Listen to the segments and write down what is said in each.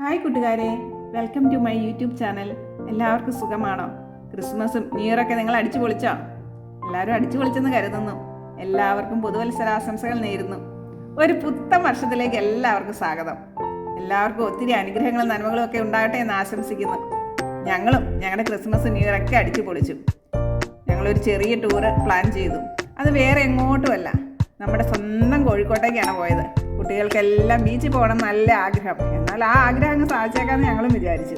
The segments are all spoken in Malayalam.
ഹായ് കൂട്ടുകാരെ welcome to my YouTube channel എല്ലാവർക്കും സുഖമാണോ? ക്രിസ്മസും ന്യൂ ഇയറൊക്കെ നിങ്ങൾ അടിച്ചു പൊളിച്ചോ? എല്ലാവരും അടിച്ചു പൊളിച്ചെന്ന് കരുതുന്നു. എല്ലാവർക്കും പുതുവത്സരാശംസകൾ നേരുന്നു. ഒരു പുത്തൻ വർഷത്തിലേക്ക് എല്ലാവർക്കും സ്വാഗതം. എല്ലാവർക്കും ഒത്തിരി അനുഗ്രഹങ്ങളും നന്മകളും ഒക്കെ ഉണ്ടാകട്ടെ എന്ന് ആശംസിക്കുന്നു. ഞങ്ങളും ഞങ്ങളുടെ ക്രിസ്മസ് ന്യൂ ഇയറൊക്കെ അടിച്ചു പൊളിച്ചു. ഞങ്ങളൊരു ചെറിയ ടൂറ് പ്ലാൻ ചെയ്തു. അത് വേറെ എങ്ങോട്ടുമല്ല. നമ്മുടെ സ്വന്തം കോഴിക്കോട്ടേക്കാണ് പോയത്. കുട്ടികൾക്കെല്ലാം ബീച്ചിൽ പോകണം നല്ല ആഗ്രഹം. എന്നാൽ ആ ആഗ്രഹം അങ്ങ് ഞങ്ങളും വിചാരിച്ചു.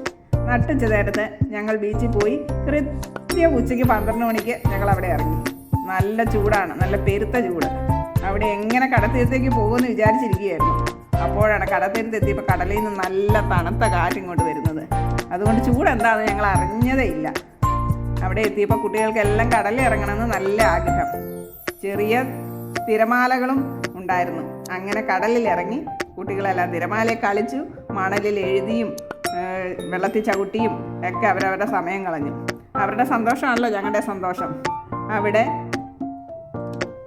നട്ടുച്ച നേരത്ത് ഞങ്ങൾ ബീച്ചിൽ പോയി കൃത്യം ഉച്ചയ്ക്ക് പന്ത്രണ്ട് മണിക്ക് ഞങ്ങൾ അവിടെ ഇറങ്ങി. നല്ല ചൂടാണ് നല്ല പെരുത്ത ചൂട്. അവിടെ എങ്ങനെ കടത്തീരത്തേക്ക് പോകുമെന്ന് വിചാരിച്ചിരിക്കുകയായിരുന്നു. അപ്പോഴാണ് കടത്തീരത്ത് എത്തിയപ്പോൾ കടലിൽ നിന്ന് നല്ല തണുത്ത കാറ്റ് ഇങ്ങോട്ട് വരുന്നത്. അതുകൊണ്ട് ചൂട് എന്താണെന്ന് ഞങ്ങൾ അറിഞ്ഞതേ ഇല്ല. അവിടെ എത്തിയപ്പോൾ കുട്ടികൾക്കെല്ലാം കടലിൽ ഇറങ്ങണമെന്ന് നല്ല ആഗ്രഹം. ചെറിയ തിരമാലകളും ഉണ്ടായിരുന്നു. അങ്ങനെ കടലിൽ ഇറങ്ങി കുട്ടികളെല്ലാം തിരമാല കളിച്ചു മണലിൽ എഴുതിയും വെള്ളത്തിൽ ചവിട്ടിയും ഒക്കെ അവരവരുടെ സമയം കളഞ്ഞു. അവരുടെ സന്തോഷമാണല്ലോ ഞങ്ങളുടെ സന്തോഷം. അവിടെ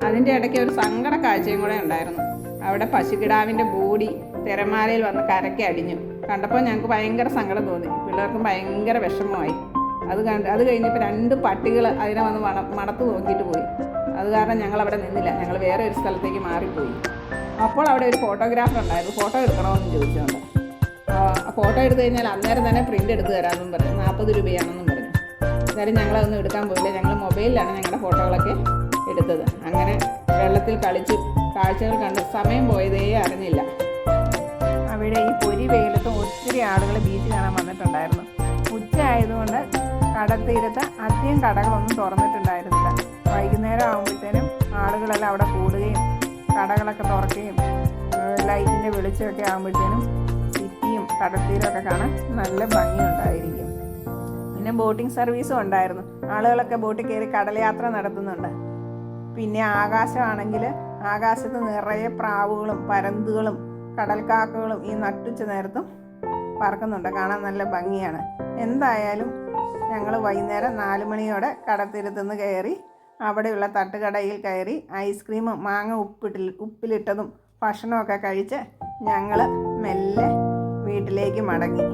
അതിന്റെ ഇടയ്ക്ക് ഒരു സങ്കട കാഴ്ചയും കൂടെ ഉണ്ടായിരുന്നു. അവിടെ പശുക്കിടാവിന്റെ ബോഡി തിരമാലയിൽ വന്ന് കരയ്ക്ക് അടിഞ്ഞു. കണ്ടപ്പോൾ ഞങ്ങൾക്ക് ഭയങ്കര സങ്കടം തോന്നി. പിള്ളേർക്കും ഭയങ്കര വിഷമമായി. അത് കണ്ട് അത് കഴിഞ്ഞപ്പോൾ രണ്ട് പട്ടികൾ അതിനെ വന്ന് മണ മണത്ത് നോക്കിയിട്ട് പോയി. അത് കാരണം ഞങ്ങൾ അവിടെ നിന്നില്ല. ഞങ്ങൾ വേറെ ഒരു സ്ഥലത്തേക്ക് മാറിപ്പോയി. അപ്പോൾ അവിടെ ഒരു ഫോട്ടോഗ്രാഫർ ഉണ്ടായിരുന്നു. ഫോട്ടോ എടുക്കണമെന്ന് ചോദിച്ചുകൊണ്ട് ഫോട്ടോ എടുത്തു കഴിഞ്ഞാൽ അന്നേരം തന്നെ പ്രിന്റ് എടുത്ത് തരാമെന്നും പറഞ്ഞു. നാൽപ്പത് രൂപയാണെന്നും പറഞ്ഞു. എന്നാലും ഞങ്ങളതൊന്നും എടുക്കാൻ പോയില്ല. ഞങ്ങൾ മൊബൈലിലാണ് ഞങ്ങളുടെ ഫോട്ടോകളൊക്കെ എടുത്തത്. അങ്ങനെ വെള്ളത്തിൽ കളിച്ച് കാഴ്ചകൾ കണ്ട് സമയം പോയതേ അറിഞ്ഞില്ല. അവിടെ ഈ പൊരി വെയിലത്ത് ഒത്തിരി ആളുകൾ ബീച്ച് കാണാൻ വന്നിട്ടുണ്ടായിരുന്നു. ഉച്ച ആയതുകൊണ്ട് കടത്തീരത്ത് അധികം കടകളൊന്നും തുറന്നിട്ടുണ്ടായിരുന്നില്ല. വൈകുന്നേരം ആകുമ്പോഴത്തേനും ആളുകളെല്ലാം അവിടെ കൂടുകയും കടകളൊക്കെ തുറക്കുകയും ലൈറ്റിന്റെ വെളിച്ചമൊക്കെ ആകുമ്പോഴത്തേനും സിറ്റിയും കടത്തീരമൊക്കെ കാണാൻ നല്ല ഭംഗിയുണ്ടായിരിക്കും. പിന്നെ ബോട്ടിംഗ് സർവീസും ഉണ്ടായിരുന്നു. ആളുകളൊക്കെ ബോട്ടിൽ കയറി കടൽയാത്ര നടത്തുന്നുണ്ട്. പിന്നെ ആകാശമാണെങ്കിൽ ആകാശത്ത് നിറയെ പ്രാവുകളും പരന്തുകളും കടൽക്കാക്കകളും ഈ നട്ടുച്ച നേരത്തും പറക്കുന്നുണ്ട്. കാണാൻ നല്ല ഭംഗിയാണ്. എന്തായാലും ഞങ്ങൾ വൈകുന്നേരം നാല് മണിയോടെ കടത്തിരുത്തുനിന്ന് കയറി അവിടെയുള്ള തട്ടുകടയിൽ കയറി ഐസ്ക്രീമും മാങ്ങ ഉപ്പിട്ടിൽ ഉപ്പിലിട്ടതും ഭക്ഷണമൊക്കെ കഴിച്ച് ഞങ്ങൾ മെല്ലെ വീട്ടിലേക്ക് മടങ്ങി.